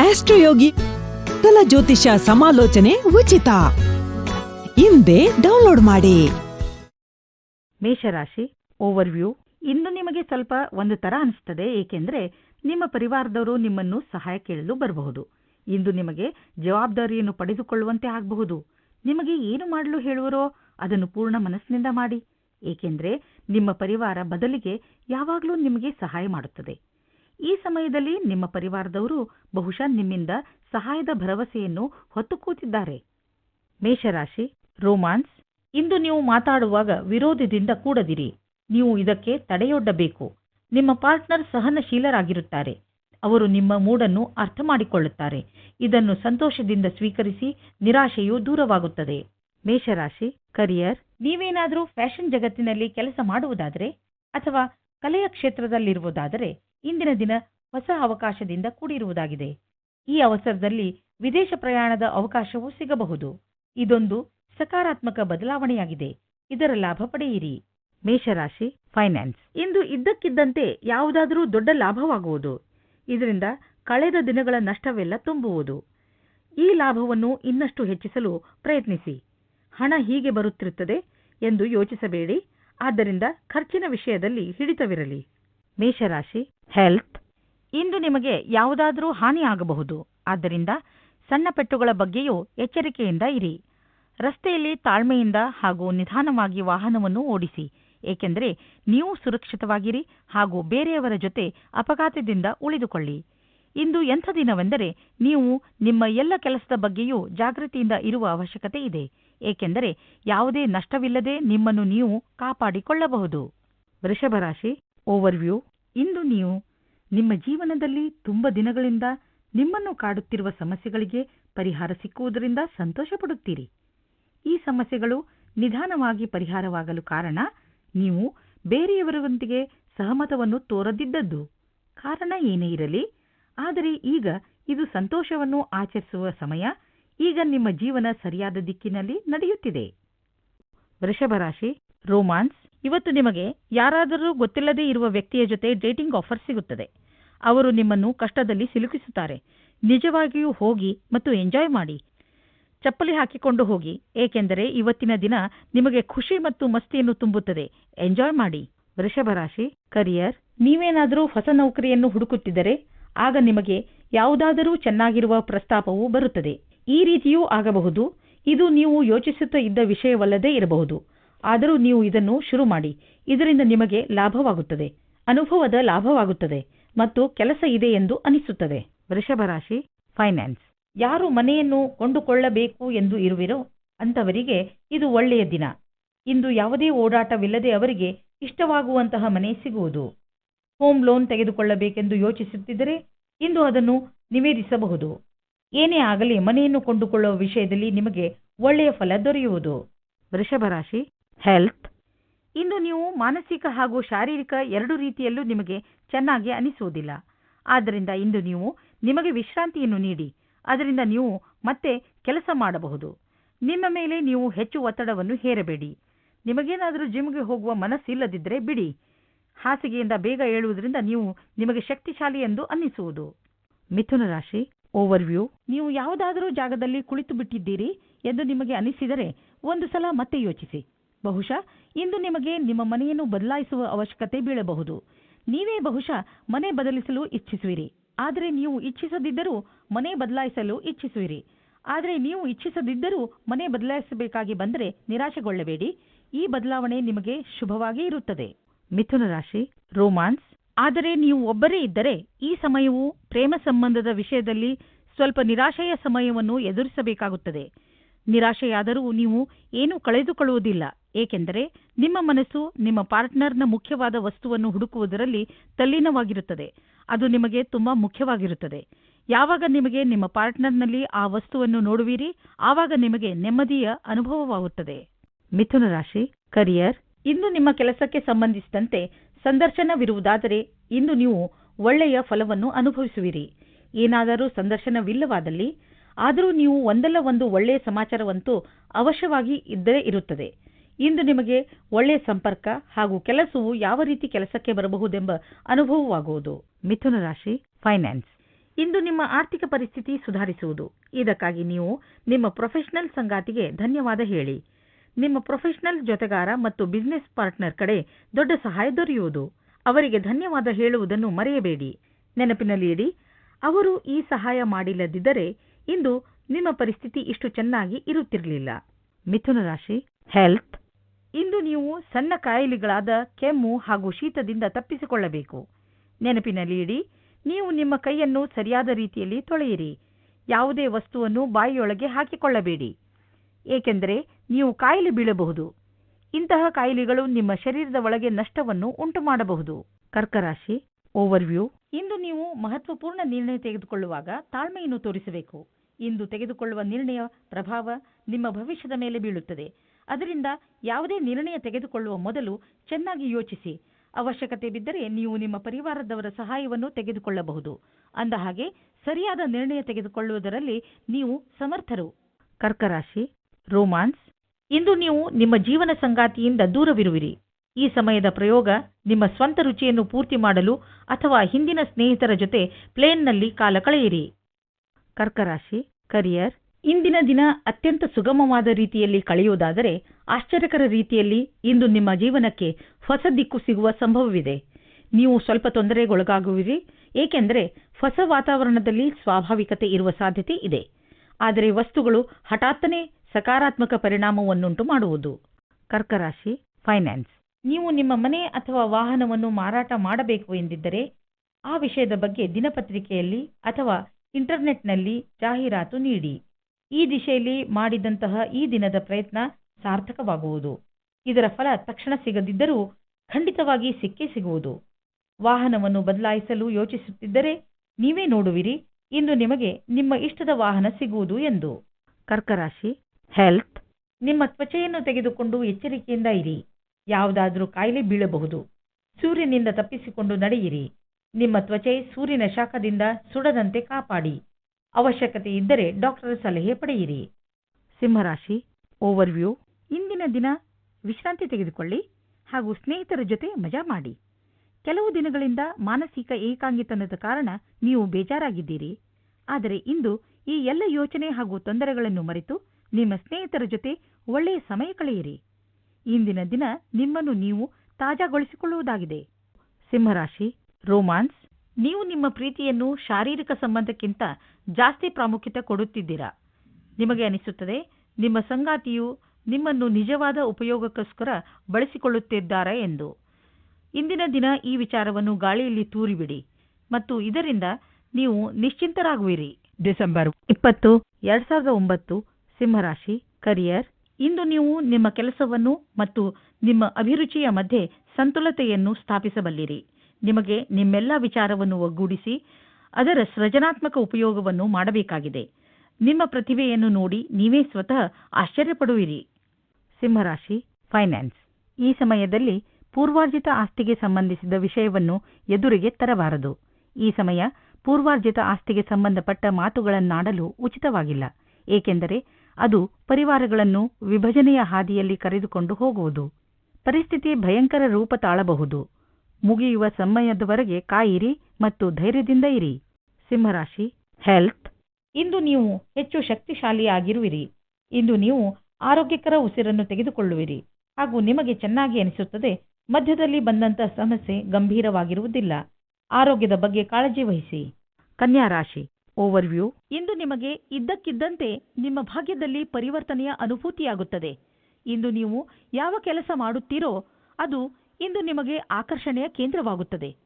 ಆಸ್ಟ್ರೋಯೋಗಿ ಕಲ ಜ್ಯೋತಿಷ ಸಮಾಲೋಚನೆ ಉಚಿತ. ಹಿಂದೆ ಡೌನ್ಲೋಡ್ ಮಾಡಿ. ಮೇಷರಾಶಿ ಓವರ್ವ್ಯೂ. ಇಂದು ನಿಮಗೆ ಸ್ವಲ್ಪ ಒಂದು ತರ ಅನಿಸ್ತದೆ, ಏಕೆಂದರೆ ನಿಮ್ಮ ಪರಿವಾರದವರು ನಿಮ್ಮನ್ನು ಸಹಾಯ ಕೇಳಲು ಬರಬಹುದು. ಇಂದು ನಿಮಗೆ ಜವಾಬ್ದಾರಿಯನ್ನು ಪಡೆದುಕೊಳ್ಳುವಂತೆ ಆಗಬಹುದು. ನಿಮಗೆ ಏನು ಮಾಡಲು ಹೇಳುವರೋ ಅದನ್ನು ಪೂರ್ಣ ಮನಸ್ಸಿನಿಂದ ಮಾಡಿ. ಏಕೆಂದರೆ ನಿಮ್ಮ ಪರಿವಾರ ಬದಲಿಗೆ ಯಾವಾಗಲೂ ನಿಮಗೆ ಸಹಾಯ ಮಾಡುತ್ತದೆ. ಈ ಸಮಯದಲ್ಲಿ ನಿಮ್ಮ ಪರಿವಾರದವರು ಬಹುಶಃ ನಿಮ್ಮಿಂದ ಸಹಾಯದ ಭರವಸೆಯನ್ನು ಹೊತ್ತು ಕೂತಿದ್ದಾರೆ ಮೇಷರಾಶಿ, ರೋಮಾನ್ಸ್, ಇಂದು ನೀವು ಮಾತಾಡುವಾಗ ವಿರೋಧದಿಂದ ಕೂಡದಿರಿ. ನೀವು ಇದಕ್ಕೆ ತಡೆಯೊಡ್ಡಬೇಕು. ನಿಮ್ಮ ಪಾರ್ಟ್ನರ್ ಸಹನಶೀಲರಾಗಿರುತ್ತಾರೆ. ಅವರು ನಿಮ್ಮ ಮೂಡನ್ನು ಅರ್ಥ ಮಾಡಿಕೊಳ್ಳುತ್ತಾರೆ ಇದನ್ನು ಸಂತೋಷದಿಂದ ಸ್ವೀಕರಿಸಿ ನಿರಾಶೆಯು ದೂರವಾಗುತ್ತದೆ. ಮೇಷರಾಶಿ, ಕರಿಯರ್, ನೀವೇನಾದರೂ ಫ್ಯಾಷನ್ ಜಗತ್ತಿನಲ್ಲಿ ಕೆಲಸ ಮಾಡುವುದಾದರೆ ಅಥವಾ ಕಲೆಯ ಕ್ಷೇತ್ರದಲ್ಲಿರುವುದಾದರೆ ಇಂದಿನ ದಿನ ಹೊಸ ಅವಕಾಶದಿಂದ ಕೂಡಿರುವುದಾಗಿದೆ. ಈ ಅವಸರದಲ್ಲಿ ವಿದೇಶ ಪ್ರಯಾಣದ ಅವಕಾಶವೂ ಸಿಗಬಹುದು. ಇದೊಂದು ಸಕಾರಾತ್ಮಕ ಬದಲಾವಣೆಯಾಗಿದೆ. ಇದರ ಲಾಭ ಪಡೆಯಿರಿ. ಮೇಷರಾಶಿ ಫೈನಾನ್ಸ್. ಇಂದು ಇದ್ದಕ್ಕಿದ್ದಂತೆ ಯಾವುದಾದರೂ ದೊಡ್ಡ ಲಾಭವಾಗುವುದು. ಇದರಿಂದ ಕಳೆದ ದಿನಗಳ ನಷ್ಟವೆಲ್ಲ ತುಂಬುವುದು. ಈ ಲಾಭವನ್ನು ಇನ್ನಷ್ಟು ಹೆಚ್ಚಿಸಲು ಪ್ರಯತ್ನಿಸಿ. ಹಣ ಹೀಗೆ ಬರುತ್ತಿರುತ್ತದೆ ಎಂದು ಯೋಚಿಸಬೇಡಿ. ಆದ್ದರಿಂದ ಖರ್ಚಿನ ವಿಷಯದಲ್ಲಿ ಹಿಡಿತವಿರಲಿ. ಮೇಷರಾಶಿ ಹೆಲ್ತ್ ಇಂದು ನಿಮಗೆ ಯಾವುದಾದರೂ ಹಾನಿಯಾಗಬಹುದು ಆದ್ದರಿಂದ ಸಣ್ಣ ಪೆಟ್ಟುಗಳ ಬಗ್ಗೆಯೂ ಎಚ್ಚರಿಕೆಯಿಂದ ಇರಿ. ರಸ್ತೆಯಲ್ಲಿ ತಾಳ್ಮೆಯಿಂದ ಹಾಗೂ ನಿಧಾನವಾಗಿ ವಾಹನವನ್ನು ಓಡಿಸಿ. ಏಕೆಂದರೆ ನೀವು ಸುರಕ್ಷಿತವಾಗಿರಿ ಹಾಗೂ ಬೇರೆಯವರ ಜೊತೆ ಅಪಘಾತದಿಂದ ಉಳಿದುಕೊಳ್ಳಿ. ಇಂದು ಎಂಥ ದಿನವೆಂದರೆ ನೀವು ನಿಮ್ಮ ಎಲ್ಲ ಕೆಲಸದ ಬಗ್ಗೆಯೂ ಜಾಗೃತಿಯಿಂದ ಇರುವ ಅವಶ್ಯಕತೆ ಇದೆ. ಏಕೆಂದರೆ ಯಾವುದೇ ನಷ್ಟವಿಲ್ಲದೆ ನಿಮ್ಮನ್ನು ನೀವು ಕಾಪಾಡಿಕೊಳ್ಳಬಹುದು. ವೃಷಭರಾಶಿ ಓವರ್ವ್ಯೂ ಇಂದು ನೀವು ನಿಮ್ಮ ಜೀವನದಲ್ಲಿ ತುಂಬ ದಿನಗಳಿಂದ ನಿಮ್ಮನ್ನು ಕಾಡುತ್ತಿರುವ ಸಮಸ್ಯೆಗಳಿಗೆ ಪರಿಹಾರ ಸಿಕ್ಕುವುದರಿಂದ ಸಂತೋಷಪಡುತ್ತೀರಿ. ಈ ಸಮಸ್ಯೆಗಳು ನಿಧಾನವಾಗಿ ಪರಿಹಾರವಾಗಲು ಕಾರಣ ನೀವು ಬೇರೆಯವರೊಂದಿಗೆ ಸಹಮತವನ್ನು ತೋರದಿದ್ದದ್ದು. ಕಾರಣ ಏನೇ ಇರಲಿ, ಆದರೆ ಈಗ ಇದು ಸಂತೋಷವನ್ನು ಆಚರಿಸುವ ಸಮಯ. ಈಗ ನಿಮ್ಮ ಜೀವನ ಸರಿಯಾದ ದಿಕ್ಕಿನಲ್ಲಿ ನಡೆಯುತ್ತಿದೆ. ವೃಷಭರಾಶಿ ರೋಮಾನ್ಸ್. ಇವತ್ತು ನಿಮಗೆ ಯಾರಾದರೂ ಗೊತ್ತಿಲ್ಲದೇ ಇರುವ ವ್ಯಕ್ತಿಯ ಜೊತೆ ಡೇಟಿಂಗ್ ಆಫರ್ ಸಿಗುತ್ತದೆ. ಅವರು ನಿಮ್ಮನ್ನು ಕಷ್ಟದಲ್ಲಿ ಸಿಲುಕಿಸುತ್ತಾರೆ. ನಿಜವಾಗಿಯೂ ಹೋಗಿ ಮತ್ತು ಎಂಜಾಯ್ ಮಾಡಿ. ಚಪ್ಪಲಿ ಹಾಕಿಕೊಂಡು ಹೋಗಿ, ಏಕೆಂದರೆ ಇವತ್ತಿನ ದಿನ ನಿಮಗೆ ಖುಷಿ ಮತ್ತು ಮಸ್ತಿಯನ್ನು ತುಂಬುತ್ತದೆ. ಎಂಜಾಯ್ ಮಾಡಿ. ವೃಷಭರಾಶಿ ಕರಿಯರ್. ನೀವೇನಾದರೂ ಹೊಸ ನೌಕರಿಯನ್ನು ಹುಡುಕುತ್ತಿದ್ದರೆ, ಆಗ ನಿಮಗೆ ಯಾವುದಾದರೂ ಚೆನ್ನಾಗಿರುವ ಪ್ರಸ್ತಾಪವು ಬರುತ್ತದೆ. ಈ ರೀತಿಯೂ ಆಗಬಹುದು. ಇದು ನೀವು ಯೋಚಿಸುತ್ತಾ ಇದ್ದ ವಿಷಯವಲ್ಲದೇ ಇರಬಹುದು. ಆದರೂ ನೀವು ಇದನ್ನು ಶುರು ಮಾಡಿ. ಇದರಿಂದ ನಿಮಗೆ ಲಾಭವಾಗುತ್ತದೆ. ಅನುಭವದ ಲಾಭವಾಗುತ್ತದೆ ಮತ್ತು ಕೆಲಸ ಇದೆ ಎಂದು ಅನಿಸುತ್ತದೆ. ವೃಷಭರಾಶಿ ಫೈನಾನ್ಸ್ ಯಾರು ಮನೆಯನ್ನು ಕೊಂಡುಕೊಳ್ಳಬೇಕು ಎಂದು ಇರುವಿರೋ ಅಂತವರಿಗೆ ಇದು ಒಳ್ಳೆಯ ದಿನ. ಇಂದು ಯಾವುದೇ ಓಡಾಟವಿಲ್ಲದೆ ಅವರಿಗೆ ಇಷ್ಟವಾಗುವಂತಹ ಮನೆ ಸಿಗುವುದು. ಹೋಮ್ ಲೋನ್ ತೆಗೆದುಕೊಳ್ಳಬೇಕೆಂದು ಯೋಚಿಸುತ್ತಿದ್ದರೆ ಇಂದು ಅದನ್ನು ನಿವೇದಿಸಬಹುದು. ಏನೇ ಆಗಲಿ ಮನೆಯನ್ನು ಕೊಂಡುಕೊಳ್ಳುವ ವಿಷಯದಲ್ಲಿ ನಿಮಗೆ ಒಳ್ಳೆಯ ಫಲ ದೊರೆಯುವುದು. ವೃಷಭ ರಾಶಿ ಹೆಲ್ತ್ ಇಂದು ನೀವು ಮಾನಸಿಕ ಹಾಗೂ ಶಾರೀರಿಕ ಎರಡು ರೀತಿಯಲ್ಲೂ ನಿಮಗೆ ಚೆನ್ನಾಗಿ ಅನಿಸುವುದಿಲ್ಲ. ಆದ್ದರಿಂದ ಇಂದು ನೀವು ನಿಮಗೆ ವಿಶ್ರಾಂತಿಯನ್ನು ನೀಡಿ. ಅದರಿಂದ ನೀವು ಮತ್ತೆ ಕೆಲಸ ಮಾಡಬಹುದು. ನಿಮ್ಮ ಮೇಲೆ ನೀವು ಹೆಚ್ಚು ಒತ್ತಡವನ್ನು ಹೇರಬೇಡಿ. ನಿಮಗೇನಾದರೂ ಜಿಮ್ಗೆ ಹೋಗುವ ಮನಸ್ಸಿಲ್ಲದಿದ್ದರೆ ಬಿಡಿ. ಹಾಸಿಗೆಯಿಂದ ಬೇಗ ಏಳುವುದರಿಂದ ನೀವು ನಿಮಗೆ ಶಕ್ತಿಶಾಲಿ ಎಂದು ಅನ್ನಿಸುವುದು. ಮಿಥುನ ರಾಶಿ ಓವರ್ವ್ಯೂ. ನೀವು ಯಾವುದಾದರೂ ಜಾಗದಲ್ಲಿ ಕುಳಿತು ಬಿಟ್ಟಿದ್ದೀರಿ ಎಂದು ನಿಮಗೆ ಅನಿಸಿದರೆ ಒಂದು ಸಲ ಮತ್ತೆ ಯೋಚಿಸಿ. ಬಹುಶಃ ಇಂದು ನಿಮಗೆ ನಿಮ್ಮ ಮನೆಯನ್ನು ಬದಲಾಯಿಸುವ ಅವಶ್ಯಕತೆ ಬೀಳಬಹುದು. ನೀವೇ ಬಹುಶಃ ಮನೆ ಬದಲಿಸಲು ಇಚ್ಛಿಸುವಿರಿ. ಆದರೆ ನೀವು ಇಚ್ಛಿಸದಿದ್ದರೂ ಮನೆ ಬದಲಾಯಿಸಲು ಇಚ್ಛಿಸುವಿರಿ. ಆದರೆ ನೀವು ಇಚ್ಛಿಸದಿದ್ದರೂ ಮನೆ ಬದಲಾಯಿಸಬೇಕಾಗಿ ಬಂದರೆ ನಿರಾಶೆಗೊಳ್ಳಬೇಡಿ. ಈ ಬದಲಾವಣೆ ನಿಮಗೆ ಶುಭವಾಗಿ ಇರುತ್ತದೆ. ಮಿಥುನ ರಾಶಿ, ರೋಮಾನ್ಸ್ ಆದರೆ ನೀವು ಒಬ್ಬರೇ ಇದ್ದರೆ ಈ ಸಮಯವು ಪ್ರೇಮ ಸಂಬಂಧದ ವಿಷಯದಲ್ಲಿ ಸ್ವಲ್ಪ ನಿರಾಶೆಯ ಸಮಯವನ್ನು ಎದುರಿಸಬೇಕಾಗುತ್ತದೆ. ನಿರಾಶೆಯಾದರೂ ನೀವು ಏನೂ ಕಳೆದುಕೊಳ್ಳುವುದಿಲ್ಲ, ಏಕೆಂದರೆ ನಿಮ್ಮ ಮನಸ್ಸು ನಿಮ್ಮ ಪಾರ್ಟ್ನರ್ನ ಮುಖ್ಯವಾದ ವಸ್ತುವನ್ನು ಹುಡುಕುವುದರಲ್ಲಿ ತಲ್ಲೀನವಾಗಿರುತ್ತದೆ. ಅದು ನಿಮಗೆ ತುಂಬಾ ಮುಖ್ಯವಾಗಿರುತ್ತದೆ. ಯಾವಾಗ ನಿಮಗೆ ನಿಮ್ಮ ಪಾರ್ಟ್ನರ್ನಲ್ಲಿ ಆ ವಸ್ತುವನ್ನು ನೋಡುವಿರಿ, ಆವಾಗ ನಿಮಗೆ ನೆಮ್ಮದಿಯ ಅನುಭವವಾಗುತ್ತದೆ. ಮಿಥುನ ರಾಶಿ ಕರಿಯರ್ ಇಂದು ನಿಮ್ಮ ಕೆಲಸಕ್ಕೆ ಸಂಬಂಧಿಸಿದಂತೆ ಸಂದರ್ಶನವಿರುವುದಾದರೆ ಇಂದು ನೀವು ಒಳ್ಳೆಯ ಫಲವನ್ನು ಅನುಭವಿಸುವಿರಿ. ಏನಾದರೂ ಸಂದರ್ಶನವಿಲ್ಲವಾದಲ್ಲಿ ಆದರೂ ನೀವು ಒಂದಲ್ಲ ಒಂದು ಒಳ್ಳೆಯ ಸಮಾಚಾರವಂತೂ ಅವಶ್ಯವಾಗಿ ಇದ್ದರೆ ಇರುತ್ತದೆ. ಇಂದು ನಿಮಗೆ ಒಳ್ಳೆಯ ಸಂಪರ್ಕ ಹಾಗೂ ಕೆಲಸವು ಯಾವ ರೀತಿ ಕೆಲಸಕ್ಕೆ ಬರಬಹುದೆಂಬ ಅನುಭವವಾಗುವುದು. ಮಿಥುನ ರಾಶಿ, ಫೈನಾನ್ಸ್. ಇಂದು ನಿಮ್ಮ ಆರ್ಥಿಕ ಪರಿಸ್ಥಿತಿ ಸುಧಾರಿಸುವುದು. ಇದಕ್ಕಾಗಿ ನೀವು ನಿಮ್ಮ ಪ್ರೊಫೆಷನಲ್ ಸಂಗಾತಿಗೆ ಧನ್ಯವಾದ ಹೇಳಿ. ನಿಮ್ಮ ಪ್ರೊಫೆಷನಲ್ ಜೊತೆಗಾರ ಮತ್ತು ಬಿಸಿನೆಸ್ ಪಾರ್ಟ್ನರ್ ಕಡೆ ದೊಡ್ಡ ಸಹಾಯ ದೊರೆಯುವುದು. ಅವರಿಗೆ ಧನ್ಯವಾದ ಹೇಳುವುದನ್ನು ಮರೆಯಬೇಡಿ. ನೆನಪಿನಲ್ಲಿ ಇಡಿ ಅವರು ಈ ಸಹಾಯ ಮಾಡಿಲ್ಲದಿದ್ದರೆ ಇಂದು ನಿಮ್ಮ ಪರಿಸ್ಥಿತಿ ಇಷ್ಟು ಚೆನ್ನಾಗಿ ಇರುತ್ತಿರಲಿಲ್ಲ. ಮಿಥುನ ರಾಶಿ ಹೆಲ್ತ್ ಇಂದು ನೀವು ಸಣ್ಣ ಕಾಯಿಲೆಗಳಾದ ಕೆಮ್ಮು ಹಾಗೂ ಶೀತದಿಂದ ತಪ್ಪಿಸಿಕೊಳ್ಳಬೇಕು. ನೆನಪಿನಲ್ಲಿ ಇಡಿ ನೀವು ನಿಮ್ಮ ಕೈಯನ್ನು ಸರಿಯಾದ ರೀತಿಯಲ್ಲಿ ತೊಳೆಯಿರಿ. ಯಾವುದೇ ವಸ್ತುವನ್ನು ಬಾಯಿಯೊಳಗೆ ಹಾಕಿಕೊಳ್ಳಬೇಡಿ. ಏಕೆಂದರೆ ನೀವು ಕಾಯಿಲೆ ಬೀಳಬಹುದು. ಇಂತಹ ಕಾಯಿಲೆಗಳು ನಿಮ್ಮ ಶರೀರದ ಒಳಗೆ ನಷ್ಟವನ್ನು ಉಂಟು ಮಾಡಬಹುದು ಕರ್ಕರಾಶಿ ಓವರ್ವ್ಯೂ ಇಂದು ನೀವು ಮಹತ್ವಪೂರ್ಣ ನಿರ್ಣಯ ತೆಗೆದುಕೊಳ್ಳುವಾಗ ತಾಳ್ಮೆಯನ್ನು ತೋರಿಸಬೇಕು. ಇಂದು ತೆಗೆದುಕೊಳ್ಳುವ ನಿರ್ಣಯ ಪ್ರಭಾವ ನಿಮ್ಮ ಭವಿಷ್ಯದ ಮೇಲೆ ಬೀಳುತ್ತದೆ. ಅದರಿಂದ ಯಾವುದೇ ನಿರ್ಣಯ ತೆಗೆದುಕೊಳ್ಳುವ ಮೊದಲು ಚೆನ್ನಾಗಿ ಯೋಚಿಸಿ. ಅವಶ್ಯಕತೆ ಬಿದ್ದರೆ ನೀವು ನಿಮ್ಮ ಪರಿವಾರದವರ ಸಹಾಯವನ್ನು ತೆಗೆದುಕೊಳ್ಳಬಹುದು. ಅಂದಹಾಗೆ ಸರಿಯಾದ ನಿರ್ಣಯ ತೆಗೆದುಕೊಳ್ಳುವುದರಲ್ಲಿ ನೀವು ಸಮರ್ಥರು. ಕರ್ಕರಾಶಿ ರೋಮಾನ್ಸ್ ಇಂದು ನೀವು ನಿಮ್ಮ ಜೀವನ ಸಂಗಾತಿಯಿಂದ ದೂರವಿರುವಿರಿ. ಈ ಸಮಯದ ಪ್ರಯೋಗ ನಿಮ್ಮ ಸ್ವಂತ ರುಚಿಯನ್ನು ಪೂರ್ತಿ ಮಾಡಲು ಅಥವಾ ಹಿಂದಿನ ಸ್ನೇಹಿತರ ಜೊತೆ ಪ್ಲೇನ್ನಲ್ಲಿ ಕಾಲ ಕಳೆಯಿರಿ. ಕರ್ಕರಾಶಿ, ಕರಿಯರ್, ಇಂದಿನ ದಿನ ಅತ್ಯಂತ ಸುಗಮವಾದ ರೀತಿಯಲ್ಲಿ ಕಳೆಯುವುದಾದರೆ ಆಶ್ಚರ್ಯಕರ ರೀತಿಯಲ್ಲಿ ಇಂದು ನಿಮ್ಮ ಜೀವನಕ್ಕೆ ಹೊಸ ದಿಕ್ಕು ಸಿಗುವ ಸಂಭವವಿದೆ. ನೀವು ಸ್ವಲ್ಪ ತೊಂದರೆಗೊಳಗಾಗುವಿರಿ, ಏಕೆಂದರೆ ಹೊಸ ವಾತಾವರಣದಲ್ಲಿ ಸ್ವಾಭಾವಿಕತೆ ಇರುವ ಸಾಧ್ಯತೆ ಇದೆ. ಆದರೆ ವಸ್ತುಗಳು ಹಠಾತ್ತನೆ ಸಕಾರಾತ್ಮಕ ಪರಿಣಾಮವನ್ನುಂಟು ಮಾಡುವುದು. ಕರ್ಕರಾಶಿ ಫೈನಾನ್ಸ್ ನೀವು ನಿಮ್ಮ ಮನೆ ಅಥವಾ ವಾಹನವನ್ನು ಮಾರಾಟ ಮಾಡಬೇಕು ಎಂದಿದ್ದರೆ, ಆ ವಿಷಯದ ಬಗ್ಗೆ ದಿನಪತ್ರಿಕೆಯಲ್ಲಿ ಅಥವಾ ಇಂಟರ್ನೆಟ್ನಲ್ಲಿ ಜಾಹೀರಾತು ನೀಡಿ. ಈ ದಿಶೆಯಲ್ಲಿ ಮಾಡಿದಂತಹ ಈ ದಿನದ ಪ್ರಯತ್ನ ಸಾರ್ಥಕವಾಗುವುದು. ಇದರ ಫಲ ತಕ್ಷಣ ಸಿಗದಿದ್ದರೂ ಖಂಡಿತವಾಗಿ ಸಿಕ್ಕೇ ಸಿಗುವುದು. ವಾಹನವನ್ನು ಬದಲಾಯಿಸಲು ಯೋಚಿಸುತ್ತಿದ್ದರೆ ನೀವೇ ನೋಡುವಿರಿ, ಇಂದು ನಿಮಗೆ ನಿಮ್ಮ ಇಷ್ಟದ ವಾಹನ ಸಿಗುವುದು ಎಂದು. ಕರ್ಕರಾಶಿ ಹೆಲ್ತ್ ನಿಮ್ಮ ತ್ವಚೆಯನ್ನು ತೆಗೆದುಕೊಂಡು ಎಚ್ಚರಿಕೆಯಿಂದ ಇರಿ. ಯಾವುದಾದರೂ ಕಾಯಿಲೆ ಬೀಳಬಹುದು. ಸೂರ್ಯನಿಂದ ತಪ್ಪಿಸಿಕೊಂಡು ನಡೆಯಿರಿ. ನಿಮ್ಮ ತ್ವಚೆ ಸೂರ್ಯನ ಶಾಖದಿಂದ ಸುಡದಂತೆ ಕಾಪಾಡಿ. ಅವಶ್ಯಕತೆ ಇದ್ದರೆ ಡಾಕ್ಟರ್ ಸಲಹೆ ಪಡೆಯಿರಿ. ಸಿಂಹರಾಶಿ ಓವರ್ವ್ಯೂ ಇಂದಿನ ದಿನ ವಿಶ್ರಾಂತಿ ತೆಗೆದುಕೊಳ್ಳಿ ಹಾಗೂ ಸ್ನೇಹಿತರ ಜೊತೆ ಮಜಾ ಮಾಡಿ. ಕೆಲವು ದಿನಗಳಿಂದ ಮಾನಸಿಕ ಏಕಾಂಗಿತನದ ಕಾರಣ ನೀವು ಬೇಜಾರಾಗಿದ್ದೀರಿ. ಆದರೆ ಇಂದು ಈ ಎಲ್ಲ ಯೋಚನೆ ಹಾಗೂ ತೊಂದರೆಗಳನ್ನು ಮರೆತು ನಿಮ್ಮ ಸ್ನೇಹಿತರ ಜೊತೆ ಒಳ್ಳೆಯ ಸಮಯ ಕಳೆಯಿರಿ. ಇಂದಿನ ದಿನ ನಿಮ್ಮನ್ನು ನೀವು ತಾಜಾಗೊಳಿಸಿಕೊಳ್ಳುವುದಾಗಿದೆ. ಸಿಂಹರಾಶಿ ರೋಮಾನ್ಸ್ ನೀವು ನಿಮ್ಮ ಪ್ರೀತಿಯನ್ನು ಶಾರೀರಿಕ ಸಂಬಂಧಕ್ಕಿಂತ ಜಾಸ್ತಿ ಪ್ರಾಮುಖ್ಯತೆ ಕೊಡುತ್ತಿದ್ದೀರಾ? ನಿಮಗೆ ಅನಿಸುತ್ತದೆ ನಿಮ್ಮ ಸಂಗಾತಿಯು ನಿಮ್ಮನ್ನು ನಿಜವಾದ ಉಪಯೋಗಕ್ಕೋಸ್ಕರ ಬಳಸಿಕೊಳ್ಳುತ್ತಿದ್ದಾರೆ ಎಂದು. ಇಂದಿನ ದಿನ ಈ ವಿಚಾರವನ್ನು ಗಾಳಿಯಲ್ಲಿ ತೂರಿಬಿಡಿ ಮತ್ತು ಇದರಿಂದ ನೀವು ನಿಶ್ಚಿಂತರಾಗುವಿರಿ. ಡಿಸೆಂಬರ್ ಇಪ್ಪತ್ತು ಎರಡ್ ಸಾವಿರದ ಒಂಬತ್ತು ಸಿಂಹರಾಶಿ ಕರಿಯರ್ ಇಂದು ನೀವು ನಿಮ್ಮ ಕೆಲಸವನ್ನು ಮತ್ತು ನಿಮ್ಮ ಅಭಿರುಚಿಯ ಮಧ್ಯೆ ಸಂತುಲತೆಯನ್ನು ಸ್ಥಾಪಿಸಬಲ್ಲಿರಿ. ನಿಮಗೆ ನಿಮ್ಮೆಲ್ಲ ವಿಚಾರವನ್ನು ಒಗ್ಗೂಡಿಸಿ ಅದರ ಸೃಜನಾತ್ಮಕ ಉಪಯೋಗವನ್ನು ಮಾಡಬೇಕಾಗಿದೆ. ನಿಮ್ಮ ಪ್ರತಿಭೆಯನ್ನು ನೋಡಿ ನೀವೇ ಸ್ವತಃ ಆಶ್ಚರ್ಯಪಡುವಿರಿ. ಸಿಂಹರಾಶಿ ಫೈನಾನ್ಸ್ ಈ ಸಮಯದಲ್ಲಿ ಪೂರ್ವಾರ್ಜಿತ ಆಸ್ತಿಗೆ ಸಂಬಂಧಿಸಿದ ವಿಷಯವನ್ನು ಎದುರಿಗೆ ತರಬಾರದು. ಈ ಸಮಯ ಪೂರ್ವಾರ್ಜಿತ ಆಸ್ತಿಗೆ ಸಂಬಂಧಪಟ್ಟ ಮಾತುಗಳನ್ನಾಡಲು ಉಚಿತವಾಗಿಲ್ಲ. ಏಕೆಂದರೆ ಅದು ಪರಿವಾರಗಳನ್ನು ವಿಭಜನೆಯ ಹಾದಿಯಲ್ಲಿ ಕರೆದುಕೊಂಡು ಹೋಗುವುದು. ಪರಿಸ್ಥಿತಿ ಭಯಂಕರ ರೂಪ ತಾಳಬಹುದು. ಮುಗಿಯುವ ಸಮಯದವರೆಗೆ ಕಾಯಿರಿ ಮತ್ತು ಧೈರ್ಯದಿಂದ ಇರಿ. ಸಿಂಹರಾಶಿ ಹೆಲ್ತ್ ಇಂದು ನೀವು ಹೆಚ್ಚು ಶಕ್ತಿಶಾಲಿಯಾಗಿರುವಿರಿ. ಇಂದು ನೀವು ಆರೋಗ್ಯಕರ ಉಸಿರನ್ನು ತೆಗೆದುಕೊಳ್ಳುವಿರಿ. ಹಾಗೂ ನಿಮಗೆ ಚೆನ್ನಾಗಿ ಅನಿಸುತ್ತದೆ. ಮಧ್ಯದಲ್ಲಿ ಬಂದಂತ ಸಮಸ್ಯೆ ಗಂಭೀರವಾಗಿರುವುದಿಲ್ಲ. ಆರೋಗ್ಯದ ಬಗ್ಗೆ ಕಾಳಜಿ ವಹಿಸಿ. ಕನ್ಯಾ ರಾಶಿ ಓವರ್ವ್ಯೂ. ಇಂದು ನಿಮಗೆ ಇದ್ದಕ್ಕಿದ್ದಂತೆ ನಿಮ್ಮ ಭಾಗ್ಯದಲ್ಲಿ ಪರಿವರ್ತನೆಯ ಅನುಭೂತಿಯಾಗುತ್ತದೆ. ಇಂದು ನೀವು ಯಾವ ಕೆಲಸ ಮಾಡುತ್ತೀರೋ ಅದು ಇಂದು ನಿಮಗೆ ಆಕರ್ಷಣೆಯ ಕೇಂದ್ರವಾಗುತ್ತದೆ.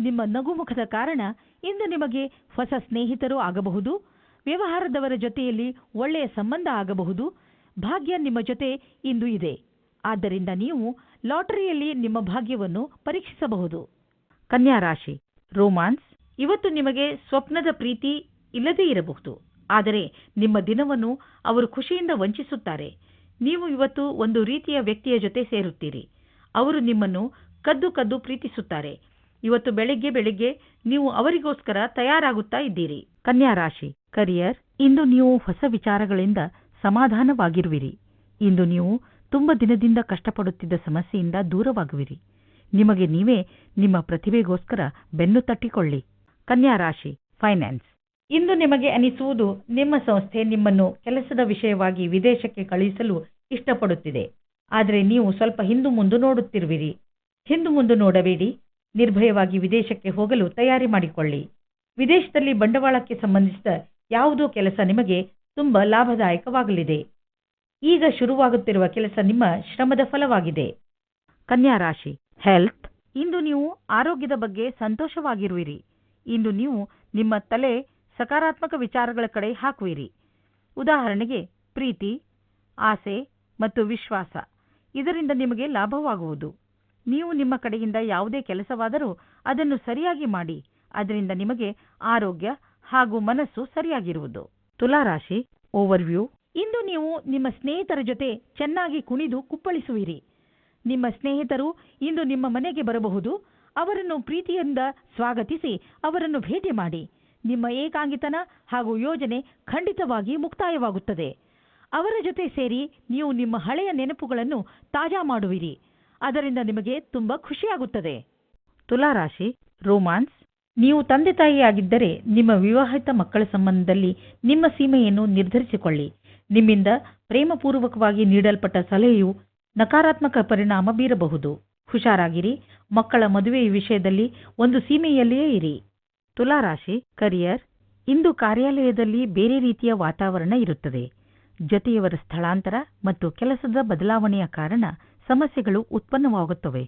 ನಿಮ್ಮ ನಗುಮುಖದ ಕಾರಣ ಇಂದು ನಿಮಗೆ ಹೊಸ ಸ್ನೇಹಿತರು ಆಗಬಹುದು, ವ್ಯವಹಾರದವರ ಜೊತೆಯಲ್ಲಿ ಒಳ್ಳೆಯ ಸಂಬಂಧ ಆಗಬಹುದು, ಭಾಗ್ಯ ನಿಮ್ಮ ಜೊತೆ ಇಂದು ಇದೆ. ಆದ್ದರಿಂದ ನೀವು ಲಾಟರಿಯಲ್ಲಿ ನಿಮ್ಮ ಭಾಗ್ಯವನ್ನು ಪರೀಕ್ಷಿಸಬಹುದು. ಕನ್ಯಾ ರಾಶಿ, ರೋಮಾನ್ಸ್. ಇವತ್ತು ನಿಮಗೆ ಸ್ವಪ್ನದ ಪ್ರೀತಿ ಇಲ್ಲದೇ ಇರಬಹುದು. ಆದರೆ ನಿಮ್ಮ ದಿನವನ್ನು ಅವರು ಖುಷಿಯಿಂದ ವಂಚಿಸುತ್ತಾರೆ. ನೀವು ಇವತ್ತು ಒಂದು ರೀತಿಯ ವ್ಯಕ್ತಿಯ ಜೊತೆ ಸೇರುತ್ತೀರಿ. ಅವರು ನಿಮ್ಮನ್ನು ಕದ್ದು ಕದ್ದು ಪ್ರೀತಿಸುತ್ತಾರೆ. ಇವತ್ತು ಬೆಳಿಗ್ಗೆ ಬೆಳಿಗ್ಗೆ ನೀವು ಅವರಿಗೋಸ್ಕರ ತಯಾರಾಗುತ್ತಾ ಇದ್ದೀರಿ. ಕನ್ಯಾ ರಾಶಿ ಕರಿಯರ್ ಇಂದು ನೀವು ಹೊಸ ವಿಚಾರಗಳಿಂದ ಸಮಾಧಾನವಾಗಿರುವಿರಿ. ಇಂದು ನೀವು ತುಂಬ ದಿನದಿಂದ ಕಷ್ಟಪಡುತ್ತಿದ್ದ ಸಮಸ್ಯೆಯಿಂದ ದೂರವಾಗುವಿರಿ. ನಿಮಗೆ ನೀವೇ ನಿಮ್ಮ ಪ್ರತಿಭೆಗೋಸ್ಕರ ಬೆನ್ನು ತಟ್ಟಿಕೊಳ್ಳಿ. ಕನ್ಯಾ ರಾಶಿ ಫೈನಾನ್ಸ್ ಇಂದು ನಿಮಗೆ ಅನಿಸುವುದು ನಿಮ್ಮ ಸಂಸ್ಥೆ ನಿಮ್ಮನ್ನು ಕೆಲಸದ ವಿಷಯವಾಗಿ ವಿದೇಶಕ್ಕೆ ಕಳುಹಿಸಲು ಇಷ್ಟಪಡುತ್ತಿದೆ. ಆದರೆ ನೀವು ಸ್ವಲ್ಪ ಹಿಂದು ಮುಂದು ನೋಡುತ್ತಿರುವಿರಿ. ಹಿಂದು ಮುಂದು ನೋಡಬೇಡಿ. ನಿರ್ಭಯವಾಗಿ ವಿದೇಶಕ್ಕೆ ಹೋಗಲು ತಯಾರಿ ಮಾಡಿಕೊಳ್ಳಿ. ವಿದೇಶದಲ್ಲಿ ಬಂಡವಾಳಕ್ಕೆ ಸಂಬಂಧಿಸಿದ ಯಾವುದೋ ಕೆಲಸ ನಿಮಗೆ ತುಂಬ ಲಾಭದಾಯಕವಾಗಲಿದೆ. ಈಗ ಶುರುವಾಗುತ್ತಿರುವ ಕೆಲಸ ನಿಮ್ಮ ಶ್ರಮದ ಫಲವಾಗಿದೆ. ಕನ್ಯಾ ರಾಶಿ, ಹೆಲ್ತ್. ಇಂದು ನೀವು ಆರೋಗ್ಯದ ಬಗ್ಗೆ ಸಂತೋಷವಾಗಿರುವಿರಿ. ಇಂದು ನೀವು ನಿಮ್ಮ ತಲೆ ಸಕಾರಾತ್ಮಕ ವಿಚಾರಗಳ ಕಡೆ ಹಾಕುವಿರಿ. ಉದಾಹರಣೆಗೆ, ಪ್ರೀತಿ, ಆಸೆ ಮತ್ತು ವಿಶ್ವಾಸ. ಇದರಿಂದ ನಿಮಗೆ ಲಾಭವಾಗುವುದು. ನೀವು ನಿಮ್ಮ ಕಡೆಯಿಂದ ಯಾವುದೇ ಕೆಲಸವಾದರೂ ಅದನ್ನು ಸರಿಯಾಗಿ ಮಾಡಿ. ಅದರಿಂದ ನಿಮಗೆ ಆರೋಗ್ಯ ಹಾಗೂ ಮನಸ್ಸು ಸರಿಯಾಗಿರುವುದು. ತುಲಾರಾಶಿ, ಓವರ್ವ್ಯೂ. ಇಂದು ನೀವು ನಿಮ್ಮ ಸ್ನೇಹಿತರ ಜೊತೆ ಚೆನ್ನಾಗಿ ಕುಣಿದು ಕುಪ್ಪಳಿಸುವಿರಿ. ನಿಮ್ಮ ಸ್ನೇಹಿತರು ಇಂದು ನಿಮ್ಮ ಮನೆಗೆ ಬರಬಹುದು. ಅವರನ್ನು ಪ್ರೀತಿಯಿಂದ ಸ್ವಾಗತಿಸಿ ಅವರನ್ನು ಭೇಟಿ ಮಾಡಿ. ನಿಮ್ಮ ಏಕಾಂಗಿತನ ಹಾಗೂ ಯೋಜನೆ ಖಂಡಿತವಾಗಿ ಮುಕ್ತಾಯವಾಗುತ್ತದೆ. ಅವರ ಜೊತೆ ಸೇರಿ ನೀವು ನಿಮ್ಮ ಹಳೆಯ ನೆನಪುಗಳನ್ನು ತಾಜಾ ಮಾಡುವಿರಿ. ಅದರಿಂದ ನಿಮಗೆ ತುಂಬಾ ಖುಷಿಯಾಗುತ್ತದೆ. ತುಲಾರಾಶಿ, ರೋಮಾನ್ಸ್, ನೀವು ತಂದೆ ತಾಯಿಯಾಗಿದ್ದರೆ ನಿಮ್ಮ ವಿವಾಹಿತ ಮಕ್ಕಳ ಸಂಬಂಧದಲ್ಲಿ ನಿಮ್ಮ ಸೀಮೆಯನ್ನು ನಿರ್ಧರಿಸಿಕೊಳ್ಳಿ. ನಿಮ್ಮಿಂದ ಪ್ರೇಮಪೂರ್ವಕವಾಗಿ ನೀಡಲ್ಪಟ್ಟ ಸಲಹೆಯು ನಕಾರಾತ್ಮಕ ಪರಿಣಾಮ ಬೀರಬಹುದು. ಹುಷಾರಾಗಿರಿ. ಮಕ್ಕಳ ಮದುವೆಯ ವಿಷಯದಲ್ಲಿ ಒಂದು ಸೀಮೆಯಲ್ಲಿಯೇ ಇರಿ. ತುಲಾರಾಶಿ ಕರಿಯರ್ ಇಂದು ಕಾರ್ಯಾಲಯದಲ್ಲಿ ಬೇರೆ ರೀತಿಯ ವಾತಾವರಣ ಇರುತ್ತದೆ. ಜೊತೆಯವರ ಸ್ಥಳಾಂತರ ಮತ್ತು ಕೆಲಸದ ಬದಲಾವಣೆಯ ಕಾರಣ ಸಮಸ್ಯೆಗಳು ಉತ್ಪನ್ನವಾಗುತ್ತವೆ.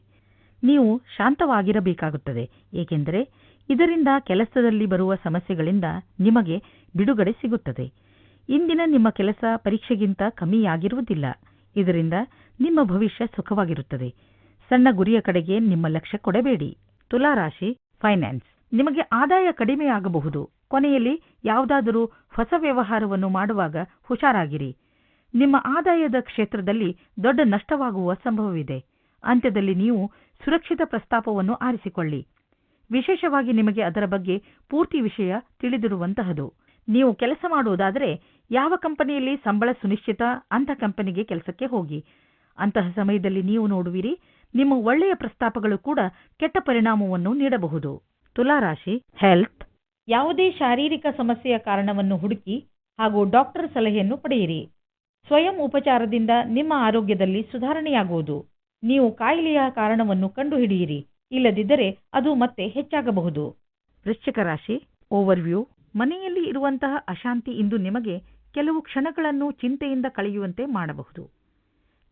ನೀವು ಶಾಂತವಾಗಿರಬೇಕಾಗುತ್ತದೆ, ಏಕೆಂದರೆ ಇದರಿಂದ ಕೆಲಸದಲ್ಲಿ ಬರುವ ಸಮಸ್ಯೆಗಳಿಂದ ನಿಮಗೆ ಬಿಡುಗಡೆ ಸಿಗುತ್ತದೆ. ಇಂದಿನ ನಿಮ್ಮ ಕೆಲಸ ಪರೀಕ್ಷೆಗಿಂತ ಕಮ್ಮಿಯಾಗಿರುವುದಿಲ್ಲ. ಇದರಿಂದ ನಿಮ್ಮ ಭವಿಷ್ಯ ಸುಖವಾಗಿರುತ್ತದೆ. ಸಣ್ಣ ಗುರಿಯ ಕಡೆಗೆ ನಿಮ್ಮ ಲಕ್ಷ್ಯ ಕೊಡಬೇಡಿ. ತುಲಾರಾಶಿ ಫೈನಾನ್ಸ್ ನಿಮಗೆ ಆದಾಯ ಕಡಿಮೆಯಾಗಬಹುದು ಕೊನೆಯಲ್ಲಿ ಯಾವುದಾದರೂ ಹೊಸ ವ್ಯವಹಾರವನ್ನು ಮಾಡುವಾಗ ಹುಷಾರಾಗಿರಿ. ನಿಮ್ಮ ಆದಾಯದ ಕ್ಷೇತ್ರದಲ್ಲಿ ದೊಡ್ಡ ನಷ್ಟವಾಗುವ ಸಂಭವವಿದೆ. ಅಂತ್ಯದಲ್ಲಿ ನೀವು ಸುರಕ್ಷಿತ ಪ್ರಸ್ತಾಪವನ್ನು ಆರಿಸಿಕೊಳ್ಳಿ. ವಿಶೇಷವಾಗಿ ನಿಮಗೆ ಅದರ ಬಗ್ಗೆ ಪೂರ್ತಿ ವಿಷಯ ತಿಳಿದಿರುವಂತಹದು. ನೀವು ಕೆಲಸ ಮಾಡುವುದಾದರೆ ಯಾವ ಕಂಪನಿಯಲ್ಲಿ ಸಂಬಳ ಸುನಿಶ್ಚಿತ ಅಂತ ಕಂಪನಿಗೆ ಕೆಲಸಕ್ಕೆ ಹೋಗಿ. ಅಂತಹ ಸಮಯದಲ್ಲಿ ನೀವು ನೋಡುವಿರಿ, ನಿಮ್ಮ ಒಳ್ಳೆಯ ಪ್ರಸ್ತಾಪಗಳು ಕೂಡ ಕೆಟ್ಟ ಪರಿಣಾಮವನ್ನು ನೀಡಬಹುದು. ತುಲಾರಾಶಿ ಹೆಲ್ತ್ ಯಾವುದೇ ಶಾರೀರಿಕ ಸಮಸ್ಯೆಯ ಕಾರಣವನ್ನು ಹುಡುಕಿ ಹಾಗೂ ಡಾಕ್ಟರ್ ಸಲಹೆಯನ್ನು ಪಡೆಯಿರಿ. ಸ್ವಯಂ ಉಪಚಾರದಿಂದ ನಿಮ್ಮ ಆರೋಗ್ಯದಲ್ಲಿ ಸುಧಾರಣೆಯಾಗುವುದು. ನೀವು ಕಾಯಿಲೆಯ ಕಾರಣವನ್ನು ಕಂಡುಹಿಡಿಯಿರಿ. ಇಲ್ಲದಿದ್ದರೆ ಅದು ಮತ್ತೆ ಹೆಚ್ಚಾಗಬಹುದು. ವೃಶ್ಚಿಕ ರಾಶಿ ಓವರ್ವ್ಯೂ ಮನೆಯಲ್ಲಿ ಇರುವಂತಹ ಅಶಾಂತಿ ಇಂದು ನಿಮಗೆ ಕೆಲವು ಕ್ಷಣಗಳನ್ನು ಚಿಂತೆಯಿಂದ ಕಳೆಯುವಂತೆ ಮಾಡಬಹುದು.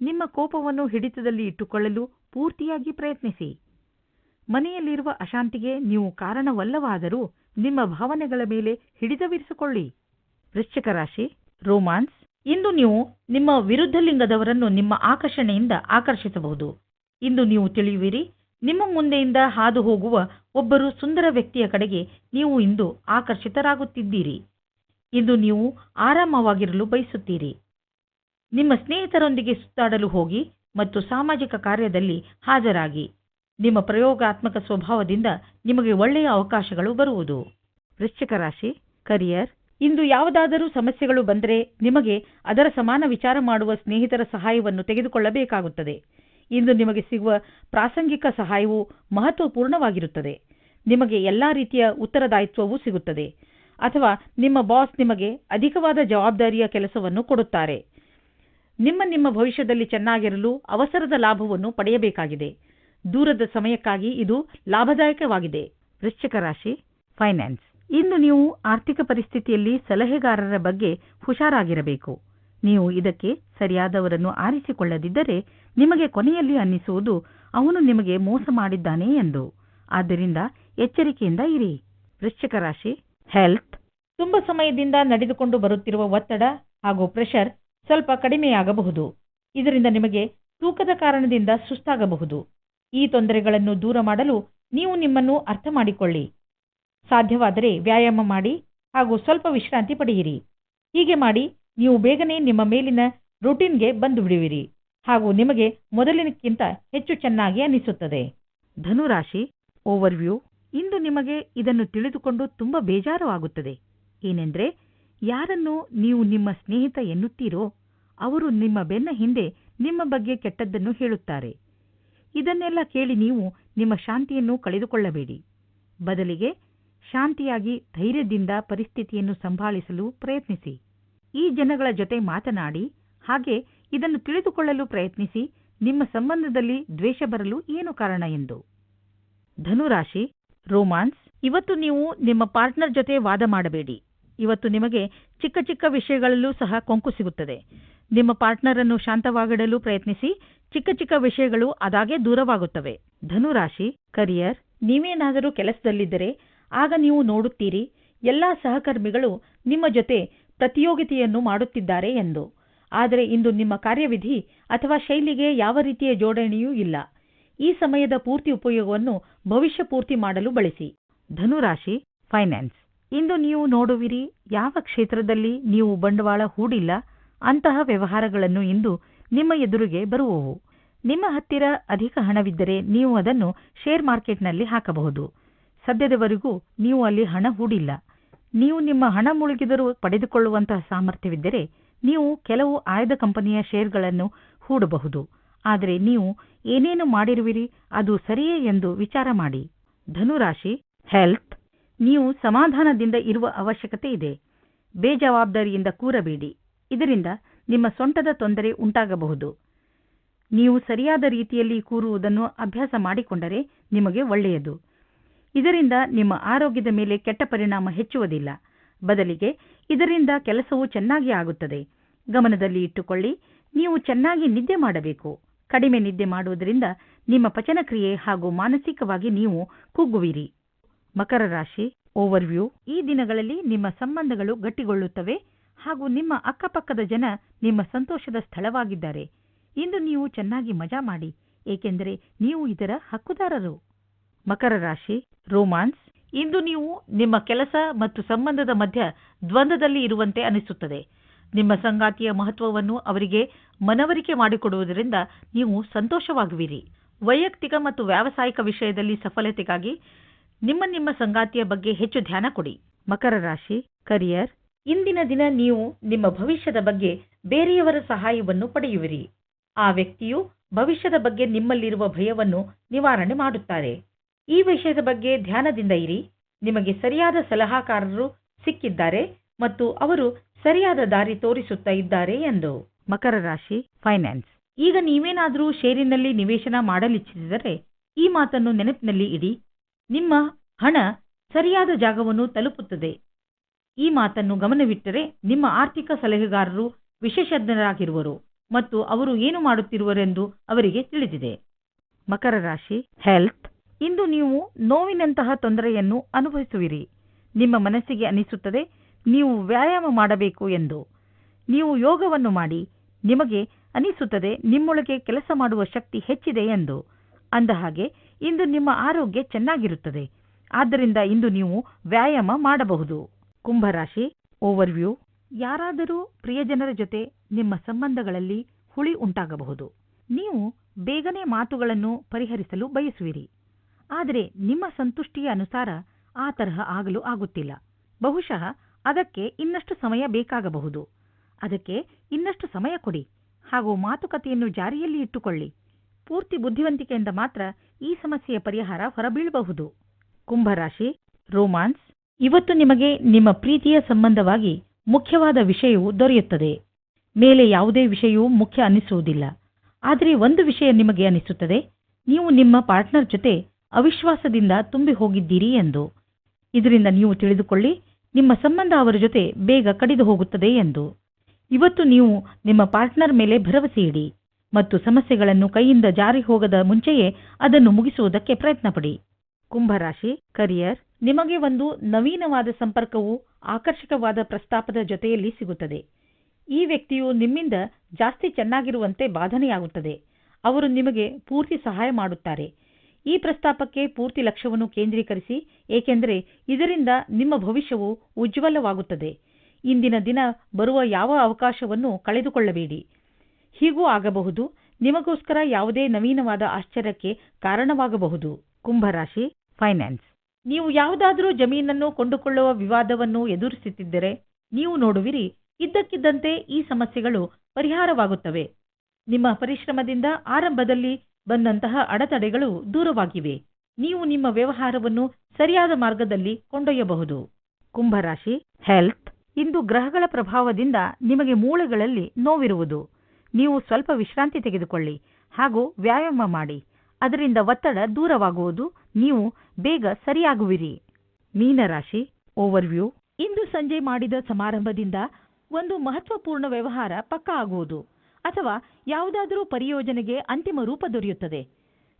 ನಿಮ್ಮ ಕೋಪವನ್ನು ಹಿಡಿತದಲ್ಲಿ ಇಟ್ಟುಕೊಳ್ಳಲು ಪೂರ್ತಿಯಾಗಿ ಪ್ರಯತ್ನಿಸಿ. ಮನೆಯಲ್ಲಿರುವ ಅಶಾಂತಿಗೆ ನೀವು ಕಾರಣವಲ್ಲವಾದರೂ ನಿಮ್ಮ ಭಾವನೆಗಳ ಮೇಲೆ ಹಿಡಿತವಿರಿಸಿಕೊಳ್ಳಿ. ವೃಶ್ಚಿಕ ರಾಶಿ, ರೋಮಾನ್ಸ್. ಇಂದು ನೀವು ನಿಮ್ಮ ವಿರುದ್ಧ ಲಿಂಗದವರನ್ನು ನಿಮ್ಮ ಆಕರ್ಷಣೆಯಿಂದ ಆಕರ್ಷಿಸಬಹುದು. ಇಂದು ನೀವು ತಿಳಿಯುವಿರಿ, ನಿಮ್ಮ ಮುಂದೆಯಿಂದ ಹಾದು ಹೋಗುವ ಒಬ್ಬರು ಸುಂದರ ವ್ಯಕ್ತಿಯ ಕಡೆಗೆ ನೀವು ಇಂದು ಆಕರ್ಷಿತರಾಗುತ್ತಿದ್ದೀರಿ. ಇಂದು ನೀವು ಆರಾಮವಾಗಿರಲು ಬಯಸುತ್ತೀರಿ. ನಿಮ್ಮ ಸ್ನೇಹಿತರೊಂದಿಗೆ ಸುತ್ತಾಡಲು ಹೋಗಿ ಮತ್ತು ಸಾಮಾಜಿಕ ಕಾರ್ಯದಲ್ಲಿ ಹಾಜರಾಗಿ. ನಿಮ್ಮ ಪ್ರಯೋಗಾತ್ಮಕ ಸ್ವಭಾವದಿಂದ ನಿಮಗೆ ಒಳ್ಳೆಯ ಅವಕಾಶಗಳು ಬರುವುದು. ವೃಶ್ಚಿಕ ರಾಶಿ ಕರಿಯರ್ ಇಂದು ಯಾವುದಾದರೂ ಸಮಸ್ಯೆಗಳು ಬಂದರೆ ನಿಮಗೆ ಅದರ ಸಮಾನ ವಿಚಾರ ಮಾಡುವ ಸ್ನೇಹಿತರ ಸಹಾಯವನ್ನು ತೆಗೆದುಕೊಳ್ಳಬೇಕಾಗುತ್ತದೆ. ಇಂದು ನಿಮಗೆ ಸಿಗುವ ಪ್ರಾಸಂಗಿಕ ಸಹಾಯವು ಮಹತ್ವಪೂರ್ಣವಾಗಿರುತ್ತದೆ. ನಿಮಗೆ ಎಲ್ಲಾ ರೀತಿಯ ಉತ್ತರದಾಯಿತ್ವವೂ ಸಿಗುತ್ತದೆ. ಅಥವಾ ನಿಮ್ಮ ಬಾಸ್ ನಿಮಗೆ ಅಧಿಕವಾದ ಜವಾಬ್ದಾರಿಯ ಕೆಲಸವನ್ನು ಕೊಡುತ್ತಾರೆ. ನಿಮ್ಮ ನಿಮ್ಮ ಭವಿಷ್ಯದಲ್ಲಿ ಚೆನ್ನಾಗಿರಲು ಅವಸರದ ಲಾಭವನ್ನು ಪಡೆಯಬೇಕಾಗಿದೆ. ದೂರದ ಸಮಯಕ್ಕಾಗಿ ಇದು ಲಾಭದಾಯಕವಾಗಿದೆ. ವೃಶ್ಚಿಕ ರಾಶಿ ಫೈನಾನ್ಸ್ ಇಂದು ನೀವು ಆರ್ಥಿಕ ಪರಿಸ್ಥಿತಿಯಲ್ಲಿ ಸಲಹೆಗಾರರ ಬಗ್ಗೆ ಹುಷಾರಾಗಿರಬೇಕು. ನೀವು ಇದಕ್ಕೆ ಸರಿಯಾದವರನ್ನು ಆರಿಸಿಕೊಳ್ಳದಿದ್ದರೆ ನಿಮಗೆ ಕೊನೆಯಲ್ಲಿ ಅನ್ನಿಸುವುದು, ಅವನು ನಿಮಗೆ ಮೋಸ ಮಾಡಿದ್ದಾನೆ ಎಂದು. ಆದ್ದರಿಂದ ಎಚ್ಚರಿಕೆಯಿಂದ ಇರಿ. ವೃಶ್ಚಿಕ ರಾಶಿ ಹೆಲ್ತ್ ತುಂಬ ಸಮಯದಿಂದ ನಡೆದುಕೊಂಡು ಬರುತ್ತಿರುವ ಒತ್ತಡ ಹಾಗೂ ಪ್ರೆಷರ್ ಸ್ವಲ್ಪ ಕಡಿಮೆಯಾಗಬಹುದು. ಇದರಿಂದ ನಿಮಗೆ ತೂಕದ ಕಾರಣದಿಂದ ಸುಸ್ತಾಗಬಹುದು. ಈ ತೊಂದರೆಗಳನ್ನು ದೂರ ಮಾಡಲು ನೀವು ನಿಮ್ಮನ್ನು ಅರ್ಥ ಮಾಡಿಕೊಳ್ಳಿ ಸಾಧ್ಯವಾದರೆ ವ್ಯಾಯಾಮ ಮಾಡಿ ಹಾಗೂ ಸ್ವಲ್ಪ ವಿಶ್ರಾಂತಿ ಪಡೆಯಿರಿ. ಹೀಗೆ ಮಾಡಿ ನೀವು ಬೇಗನೆ ನಿಮ್ಮ ಮೇಲಿನ ರುಟೀನ್ಗೆ ಬಂದು ಬಿಡುವಿರಿ ಹಾಗೂ ನಿಮಗೆ ಮೊದಲಿನಕ್ಕಿಂತ ಹೆಚ್ಚು ಚೆನ್ನಾಗಿ ಅನಿಸುತ್ತದೆ. ಧನುರಾಶಿ, ಓವರ್ವ್ಯೂ. ಇಂದು ನಿಮಗೆ ಇದನ್ನು ತಿಳಿದುಕೊಂಡು ತುಂಬ ಬೇಜಾರು ಆಗುತ್ತದೆ. ಏನೆಂದರೆ, ಯಾರನ್ನು ನೀವು ನಿಮ್ಮ ಸ್ನೇಹಿತ ಎನ್ನುತ್ತೀರೋ, ಅವರು ನಿಮ್ಮ ಬೆನ್ನ ಹಿಂದೆ ನಿಮ್ಮ ಬಗ್ಗೆ ಕೆಟ್ಟದ್ದನ್ನು ಹೇಳುತ್ತಾರೆ. ಇದನ್ನೆಲ್ಲ ಕೇಳಿ ನೀವು ನಿಮ್ಮ ಶಾಂತಿಯನ್ನು ಕಳೆದುಕೊಳ್ಳಬೇಡಿ. ಬದಲಿಗೆ ಶಾಂತಿಯಾಗಿ ಧೈರ್ಯದಿಂದ ಪರಿಸ್ಥಿತಿಯನ್ನು ಸಂಭಾಳಿಸಲು ಪ್ರಯತ್ನಿಸಿ. ಈ ಜನಗಳ ಜೊತೆ ಮಾತನಾಡಿ, ಹಾಗೆ ಇದನ್ನು ತಿಳಿದುಕೊಳ್ಳಲು ಪ್ರಯತ್ನಿಸಿ, ನಿಮ್ಮ ಸಂಬಂಧದಲ್ಲಿ ದ್ವೇಷ ಬರಲು ಏನು ಕಾರಣ ಎಂದು. ಧನುರಾಶಿ, ರೋಮಾನ್ಸ್, ಇವತ್ತು ನೀವು ನಿಮ್ಮ ಪಾರ್ಟ್ನರ್ ಜೊತೆ ವಾದ ಮಾಡಬೇಡಿ. ಇವತ್ತು ನಿಮಗೆ ಚಿಕ್ಕ ಚಿಕ್ಕ ವಿಷಯಗಳಲ್ಲೂ ಸಹ ಕೊಂಕು ಸಿಗುತ್ತದೆ. ನಿಮ್ಮ ಪಾರ್ಟ್ನರ್ ಅನ್ನು ಶಾಂತವಾಗಿಡಲು ಪ್ರಯತ್ನಿಸಿ. ಚಿಕ್ಕ ಚಿಕ್ಕ ವಿಷಯಗಳು ಅದಾಗೆ ದೂರವಾಗುತ್ತವೆ. ಧನುರಾಶಿ, ಕರಿಯರ್, ನೀವೇನಾದರೂ ಕೆಲಸದಲ್ಲಿದ್ದರೆ ಆಗ ನೀವು ನೋಡುತ್ತೀರಿ. ಎಲ್ಲಾ ಸಹಕರ್ಮಿಗಳು ನಿಮ್ಮ ಜೊತೆ ಪ್ರತಿಯೋಗಿತೆಯನ್ನು ಮಾಡುತ್ತಿದ್ದಾರೆ ಎಂದು. ಆದರೆ ಇಂದು ನಿಮ್ಮ ಕಾರ್ಯವಿಧಿ ಅಥವಾ ಶೈಲಿಗೆ ಯಾವ ರೀತಿಯ ಜೋಡಣೆಯೂ ಇಲ್ಲ. ಈ ಸಮಯದ ಪೂರ್ತಿ ಉಪಯೋಗವನ್ನು ಭವಿಷ್ಯ ಪೂರ್ತಿ ಮಾಡಲು ಬಳಸಿ. ಧನುರಾಶಿ, ಫೈನಾನ್ಸ್. ಇಂದು ನೀವು ನೋಡುವಿರಿ, ಯಾವ ಕ್ಷೇತ್ರದಲ್ಲಿ ನೀವು ಬಂಡವಾಳ ಹೂಡಿಲ್ಲ ಅಂತಹ ವ್ಯವಹಾರಗಳನ್ನು ಇಂದು ನಿಮ್ಮ ಎದುರಿಗೆ ಬರುವವು. ನಿಮ್ಮ ಹತ್ತಿರ ಅಧಿಕ ಹಣವಿದ್ದರೆ ನೀವು ಅದನ್ನು ಶೇರ್ ಮಾರ್ಕೆಟ್ನಲ್ಲಿ ಹಾಕಬಹುದು. ಸದ್ಯದವರೆಗೂ ನೀವು ಅಲ್ಲಿ ಹಣ ಹೂಡಿಲ್ಲ. ನೀವು ನಿಮ್ಮ ಹಣ ಮುಳುಗಿದರೂ ಪಡೆದುಕೊಳ್ಳುವಂತಹ ಸಾಮರ್ಥ್ಯವಿದ್ದರೆ ನೀವು ಕೆಲವು ಆಯ್ದ ಕಂಪನಿಯ ಶೇರ್ಗಳನ್ನು ಹೂಡಬಹುದು. ಆದರೆ ನೀವು ಏನೇನು ಮಾಡಿರುವಿರಿ ಅದು ಸರಿಯೇ ಎಂದು ವಿಚಾರ ಮಾಡಿ. ಧನುರಾಶಿ ಹೆಲ್ತ್ ನೀವು ಸಮಾಧಾನದಿಂದ ಇರುವ ಅವಶ್ಯಕತೆ ಇದೆ. ಬೇಜವಾಬ್ದಾರಿಯಿಂದ ಕೂರಬೇಡಿ. ಇದರಿಂದ ನಿಮ್ಮ ಸೊಂಟದ ತೊಂದರೆ ಉಂಟಾಗಬಹುದು. ನೀವು ಸರಿಯಾದ ರೀತಿಯಲ್ಲಿ ಕೂರುವುದನ್ನು ಅಭ್ಯಾಸ ಮಾಡಿಕೊಂಡರೆ ನಿಮಗೆ ಒಳ್ಳೆಯದು. ಇದರಿಂದ ನಿಮ್ಮ ಆರೋಗ್ಯದ ಮೇಲೆ ಕೆಟ್ಟ ಪರಿಣಾಮ ಹೆಚ್ಚುವುದಿಲ್ಲ. ಬದಲಿಗೆ ಇದರಿಂದ ಕೆಲಸವು ಚೆನ್ನಾಗಿ ಆಗುತ್ತದೆ. ಗಮನದಲ್ಲಿ ಇಟ್ಟುಕೊಳ್ಳಿ, ನೀವು ಚೆನ್ನಾಗಿ ನಿದ್ದೆ ಮಾಡಬೇಕು. ಕಡಿಮೆ ನಿದ್ದೆ ಮಾಡುವುದರಿಂದ ನಿಮ್ಮ ಪಚನಕ್ರಿಯೆ ಹಾಗೂ ಮಾನಸಿಕವಾಗಿ ನೀವು ಕುಗ್ಗುವಿರಿ ಮಕರ ರಾಶಿ ಓವರ್ವ್ಯೂ ಈ ದಿನಗಳಲ್ಲಿ ನಿಮ್ಮ ಸಂಬಂಧಗಳು ಗಟ್ಟಿಗೊಳ್ಳುತ್ತವೆ. ಹಾಗೂ ನಿಮ್ಮ ಅಕ್ಕಪಕ್ಕದ ಜನ ನಿಮ್ಮ ಸಂತೋಷದ ಸ್ಥಳವಾಗಿದ್ದಾರೆ. ಇಂದು ನೀವು ಚೆನ್ನಾಗಿ ಮಜಾ ಮಾಡಿ, ಏಕೆಂದರೆ ನೀವು ಇದರ ಹಕ್ಕುದಾರರು. ಮಕರ ರಾಶಿ, ರೋಮಾನ್ಸ್. ಇಂದು ನೀವು ನಿಮ್ಮ ಕೆಲಸ ಮತ್ತು ಸಂಬಂಧದ ಮಧ್ಯ ದ್ವಂದ್ವದಲ್ಲಿ ಇರುವಂತೆ ಅನಿಸುತ್ತದೆ. ನಿಮ್ಮ ಸಂಗಾತಿಯ ಮಹತ್ವವನ್ನು ಅವರಿಗೆ ಮನವರಿಕೆ ಮಾಡಿಕೊಡುವುದರಿಂದ ನೀವು ಸಂತೋಷವಾಗುವಿರಿ. ವೈಯಕ್ತಿಕ ಮತ್ತು ವ್ಯಾವಸಾಯಿಕ ವಿಷಯದಲ್ಲಿ ಸಫಲತೆಗಾಗಿ ನಿಮ್ಮ ನಿಮ್ಮ ಸಂಗಾತಿಯ ಬಗ್ಗೆ ಹೆಚ್ಚು ಧ್ಯಾನ ಕೊಡಿ. ಮಕರ ರಾಶಿ ಕರಿಯರ್ ಇಂದಿನ ದಿನ ನೀವು ನಿಮ್ಮ ಭವಿಷ್ಯದ ಬಗ್ಗೆ ಬೇರೆಯವರ ಸಹಾಯವನ್ನು ಪಡೆಯುವಿರಿ. ಆ ವ್ಯಕ್ತಿಯು ಭವಿಷ್ಯದ ಬಗ್ಗೆ ನಿಮ್ಮಲ್ಲಿರುವ ಭಯವನ್ನು ನಿವಾರಣೆ ಮಾಡುತ್ತಾರೆ. ಈ ವಿಷಯದ ಬಗ್ಗೆ ಧ್ಯಾನದಿಂದ ಇರಿ. ನಿಮಗೆ ಸರಿಯಾದ ಸಲಹಾಕಾರರು ಸಿಕ್ಕಿದ್ದಾರೆ ಮತ್ತು ಅವರು ಸರಿಯಾದ ದಾರಿ ತೋರಿಸುತ್ತಾ ಇದ್ದಾರೆ ಎಂದು. ಮಕರ ರಾಶಿ ಫೈನಾನ್ಸ್ ಈಗ ನೀವೇನಾದರೂ ಷೇರಿನಲ್ಲಿ ನಿವೇಶನ ಮಾಡಲಿಚ್ಛಿಸಿದರೆ ಈ ಮಾತನ್ನು ನೆನಪಿನಲ್ಲಿ ಇಡಿ. ನಿಮ್ಮ ಹಣ ಸರಿಯಾದ ಜಾಗವನ್ನು ತಲುಪುತ್ತದೆ. ಈ ಮಾತನ್ನು ಗಮನವಿಟ್ಟರೆ ನಿಮ್ಮ ಆರ್ಥಿಕ ಸಲಹೆಗಾರರು ವಿಶೇಷಜ್ಞರಾಗಿರುವರು ಮತ್ತು ಅವರು ಏನು ಮಾಡುತ್ತಿರುವರೆಂದು ಅವರಿಗೆ ತಿಳಿದಿದೆ. ಮಕರ ರಾಶಿ ಹೆಲ್ತ್ ಇಂದು ನೀವು ನೋವಿನಂತಹ ತೊಂದರೆಯನ್ನು ಅನುಭವಿಸುವಿರಿ. ನಿಮ್ಮ ಮನಸ್ಸಿಗೆ ಅನಿಸುತ್ತದೆ, ನೀವು ವ್ಯಾಯಾಮ ಮಾಡಬೇಕು ಎಂದು. ನೀವು ಯೋಗವನ್ನು ಮಾಡಿ, ನಿಮಗೆ ಅನಿಸುತ್ತದೆ, ನಿಮ್ಮೊಳಗೆ ಕೆಲಸ ಮಾಡುವ ಶಕ್ತಿ ಹೆಚ್ಚಿದೆ ಎಂದು. ಅಂದಹಾಗೆ ಇಂದು ನಿಮ್ಮ ಆರೋಗ್ಯ ಚೆನ್ನಾಗಿರುತ್ತದೆ. ಆದ್ದರಿಂದ ಇಂದು ನೀವು ವ್ಯಾಯಾಮ ಮಾಡಬಹುದು. ಕುಂಭರಾಶಿ ಓವರ್ವ್ಯೂ ಯಾರಾದರೂ ಪ್ರಿಯಜನರ ಜೊತೆ ನಿಮ್ಮ ಸಂಬಂಧಗಳಲ್ಲಿ ಹುಳಿ ಉಂಟಾಗಬಹುದು. ನೀವು ಬೇಗನೆ ಮಾತುಗಳನ್ನು ಪರಿಹರಿಸಲು ಬಯಸುವಿರಿ. ಆದರೆ ನಿಮ್ಮ ಸಂತುಷ್ಟಿಯ ಅನುಸಾರ ಆ ತರಹ ಆಗಲು ಆಗುತ್ತಿಲ್ಲ. ಬಹುಶಃ ಅದಕ್ಕೆ ಇನ್ನಷ್ಟು ಸಮಯ ಬೇಕಾಗಬಹುದು. ಅದಕ್ಕೆ ಇನ್ನಷ್ಟು ಸಮಯ ಕೊಡಿ. ಹಾಗೂ ಮಾತುಕತೆಯನ್ನು ಜಾರಿಯಲ್ಲಿ ಇಟ್ಟುಕೊಳ್ಳಿ. ಪೂರ್ತಿ ಬುದ್ಧಿವಂತಿಕೆಯಿಂದ ಮಾತ್ರ ಈ ಸಮಸ್ಯೆಯ ಪರಿಹಾರ ಹೊರಬೀಳಬಹುದು. ಕುಂಭರಾಶಿ ರೋಮಾನ್ಸ್ ಇವತ್ತು ನಿಮಗೆ ನಿಮ್ಮ ಪ್ರೀತಿಯ ಸಂಬಂಧವಾಗಿ ಮುಖ್ಯವಾದ ವಿಷಯವು ದೊರೆಯುತ್ತದೆ. ಮೇಲೆ ಯಾವುದೇ ವಿಷಯವೂ ಮುಖ್ಯ ಅನಿಸುವುದಿಲ್ಲ. ಆದರೆ ಒಂದು ವಿಷಯ ನಿಮಗೆ ಅನಿಸುತ್ತದೆ. ನೀವು ನಿಮ್ಮ ಪಾರ್ಟ್ನರ್ ಜೊತೆ ಅವಿಶ್ವಾಸದಿಂದ ತುಂಬಿ ಹೋಗಿದ್ದೀರಿ ಎಂದು. ಇದರಿಂದ ನೀವು ತಿಳಿದುಕೊಳ್ಳಿ, ನಿಮ್ಮ ಸಂಬಂಧ ಅವರ ಜೊತೆ ಬೇಗ ಕಡಿದು ಹೋಗುತ್ತದೆ ಎಂದು. ಇವತ್ತು ನೀವು ನಿಮ್ಮ ಪಾರ್ಟ್ನರ್ ಮೇಲೆ ಭರವಸೆ ಇಡಿ ಮತ್ತು ಸಮಸ್ಯೆಗಳನ್ನು ಕೈಯಿಂದ ಜಾರಿ ಹೋಗದ ಮುಂಚೆಯೇ ಅದನ್ನು ಮುಗಿಸುವುದಕ್ಕೆ ಪ್ರಯತ್ನಪಡಿ. ಕುಂಭರಾಶಿ, ಕರಿಯರ್ ನಿಮಗೆ ಒಂದು ನವೀನವಾದ ಸಂಪರ್ಕವು ಆಕರ್ಷಕವಾದ ಪ್ರಸ್ತಾಪದ ಜೊತೆಯಲ್ಲಿ ಸಿಗುತ್ತದೆ. ಈ ವ್ಯಕ್ತಿಯು ನಿಮ್ಮಿಂದ ಜಾಸ್ತಿ ಚೆನ್ನಾಗಿರುವಂತೆ ಬಾಧನೆಯಾಗುತ್ತದೆ. ಅವರು ನಿಮಗೆ ಪೂರ್ತಿ ಸಹಾಯ ಮಾಡುತ್ತಾರೆ. ಈ ಪ್ರಸ್ತಾಪಕ್ಕೆ ಪೂರ್ತಿ ಲಕ್ಷ್ಯವನ್ನು ಕೇಂದ್ರೀಕರಿಸಿ, ಏಕೆಂದರೆ ಇದರಿಂದ ನಿಮ್ಮ ಭವಿಷ್ಯವು ಉಜ್ವಲವಾಗುತ್ತದೆ. ಇಂದಿನ ದಿನ ಬರುವ ಯಾವ ಅವಕಾಶವನ್ನು ಕಳೆದುಕೊಳ್ಳಬೇಡಿ. ಹೀಗೂ ಆಗಬಹುದು. ನಿಮಗೋಸ್ಕರ ಯಾವುದೇ ನವೀನವಾದ ಆಶ್ಚರ್ಯಕ್ಕೆ ಕಾರಣವಾಗಬಹುದು. ಕುಂಭರಾಶಿ, ಫೈನಾನ್ಸ್. ನೀವು ಯಾವುದಾದರೂ ಜಮೀನನ್ನು ಕೊಂಡುಕೊಳ್ಳುವ ವಿವಾದವನ್ನು ಎದುರಿಸುತ್ತಿದ್ದರೆ ನೀವು ನೋಡುವಿರಿ, ಇದ್ದಕ್ಕಿದ್ದಂತೆ ಈ ಸಮಸ್ಯೆಗಳು ಪರಿಹಾರವಾಗುತ್ತವೆ. ನಿಮ್ಮ ಪರಿಶ್ರಮದಿಂದ ಆರಂಭದಲ್ಲಿ ಬಂದಂತಹ ಅಡೆತಡೆಗಳು ದೂರವಾಗಿವೆ. ನೀವು ನಿಮ್ಮ ವ್ಯವಹಾರವನ್ನು ಸರಿಯಾದ ಮಾರ್ಗದಲ್ಲಿ ಕೊಂಡೊಯ್ಯಬಹುದು. ಕುಂಭರಾಶಿ, ಹೆಲ್ತ್, ಇಂದು ಗ್ರಹಗಳ ಪ್ರಭಾವದಿಂದ ನಿಮಗೆ ಮೂಳೆಗಳಲ್ಲಿ ನೋವಿರುವುದು. ನೀವು ಸ್ವಲ್ಪ ವಿಶ್ರಾಂತಿ ತೆಗೆದುಕೊಳ್ಳಿ ಹಾಗೂ ವ್ಯಾಯಾಮ ಮಾಡಿ. ಅದರಿಂದ ಒತ್ತಡ ದೂರವಾಗುವುದು. ನೀವು ಬೇಗ ಸರಿಯಾಗುವಿರಿ. ಮೀನರಾಶಿ ಓವರ್ವ್ಯೂ ಇಂದು ಸಂಜೆ ಮಾಡಿದ ಸಮಾರಂಭದಿಂದ ಒಂದು ಮಹತ್ವಪೂರ್ಣ ವ್ಯವಹಾರ ಪಕ್ಕಾ ಆಗುವುದು ಅಥವಾ ಯಾವುದಾದರೂ ಪರಿಯೋಜನೆಗೆ ಅಂತಿಮ ರೂಪ ದೊರೆಯುತ್ತದೆ.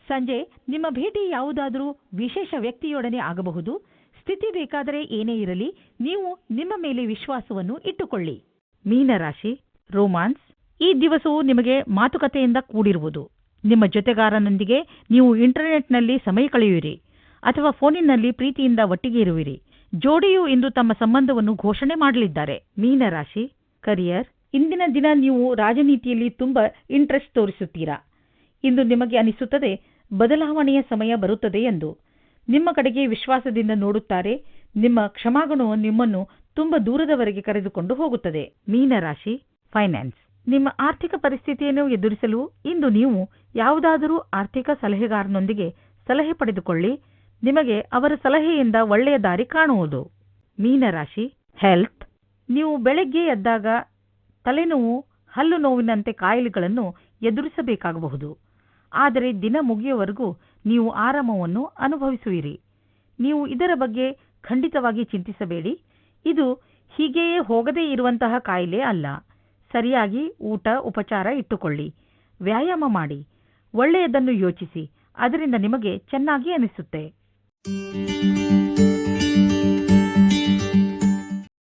ಸಂಜೆ ನಿಮ್ಮ ಭೇಟಿ ಯಾವುದಾದರೂ ವಿಶೇಷ ವ್ಯಕ್ತಿಯೊಡನೆ ಆಗಬಹುದು. ಸ್ಥಿತಿ ಬೇಕಾದರೆ ಏನೇ ಇರಲಿ ನೀವು ನಿಮ್ಮ ಮೇಲೆ ವಿಶ್ವಾಸವನ್ನು ಇಟ್ಟುಕೊಳ್ಳಿ. ಮೀನರಾಶಿ ರೋಮಾನ್ಸ್ ಈ ದಿವಸವು ನಿಮಗೆ ಮಾತುಕತೆಯಿಂದ ಕೂಡಿರುವುದು. ನಿಮ್ಮ ಜೊತೆಗಾರನೊಂದಿಗೆ ನೀವು ಇಂಟರ್ನೆಟ್ನಲ್ಲಿ ಸಮಯ ಕಳೆಯುವಿರಿ. ಅಥವಾ ಫೋನಿನಲ್ಲಿ ಪ್ರೀತಿಯಿಂದ ಒಟ್ಟಿಗೆ ಇರುವಿರಿ. ಜೋಡಿಯು ಇಂದು ತಮ್ಮ ಸಂಬಂಧವನ್ನು ಘೋಷಣೆ ಮಾಡಲಿದ್ದಾರೆ. ಮೀನರಾಶಿ ಕರಿಯರ್ ಇಂದಿನ ದಿನ ನೀವು ರಾಜನೀತಿಯಲ್ಲಿ ತುಂಬಾ ಇಂಟ್ರೆಸ್ಟ್ ತೋರಿಸುತ್ತೀರಾ? ಇಂದು ನಿಮಗೆ ಅನಿಸುತ್ತದೆ, ಬದಲಾವಣೆಯ ಸಮಯ ಬರುತ್ತದೆ ಎಂದು. ನಿಮ್ಮ ಕಡೆಗೆ ವಿಶ್ವಾಸದಿಂದ ನೋಡುತ್ತಾರೆ, ನಿಮ್ಮ ಕ್ಷಮಾಗುಣವು ನಿಮ್ಮನ್ನು ತುಂಬಾ ದೂರದವರೆಗೆ ಕರೆದುಕೊಂಡು ಹೋಗುತ್ತದೆ. ಮೀನರಾಶಿ ಫೈನಾನ್ಸ್ ನಿಮ್ಮ ಆರ್ಥಿಕ ಪರಿಸ್ಥಿತಿಯನ್ನು ಎದುರಿಸಲು ಇಂದು ನೀವು ಯಾವುದಾದರೂ ಆರ್ಥಿಕ ಸಲಹೆಗಾರನೊಂದಿಗೆ ಸಲಹೆ ಪಡೆದುಕೊಳ್ಳಿ. ನಿಮಗೆ ಅವರ ಸಲಹೆಯಿಂದ ಒಳ್ಳೆಯ ದಾರಿ ಕಾಣುವುದು. ಮೀನರಾಶಿ ಹೆಲ್ತ್ ನೀವು ಬೆಳಗ್ಗೆ ಎದ್ದಾಗ ತಲೆನೋವು, ಹಲ್ಲು ನೋವಿನಂತೆ ಕಾಯಿಲೆಗಳನ್ನು ಎದುರಿಸಬೇಕಾಗಬಹುದು. ಆದರೆ ದಿನ ಮುಗಿಯುವವರೆಗೂ ನೀವು ಆರಾಮವನ್ನು ಅನುಭವಿಸುವಿರಿ. ನೀವು ಇದರ ಬಗ್ಗೆ ಖಂಡಿತವಾಗಿ ಚಿಂತಿಸಬೇಡಿ. ಇದು ಹೀಗೆಯೇ ಹೋಗದೇ ಇರುವಂತಹ ಕಾಯಿಲೆ ಅಲ್ಲ. ಸರಿಯಾಗಿ ಊಟ, ಉಪಚಾರ ಇಟ್ಟುಕೊಳ್ಳಿ. ವ್ಯಾಯಾಮ ಮಾಡಿ. ಒಳ್ಳೆಯದನ್ನು ಯೋಚಿಸಿ. ಅದರಿಂದ ನಿಮಗೆ ಚೆನ್ನಾಗಿ ಅನಿಸುತ್ತೆ. Música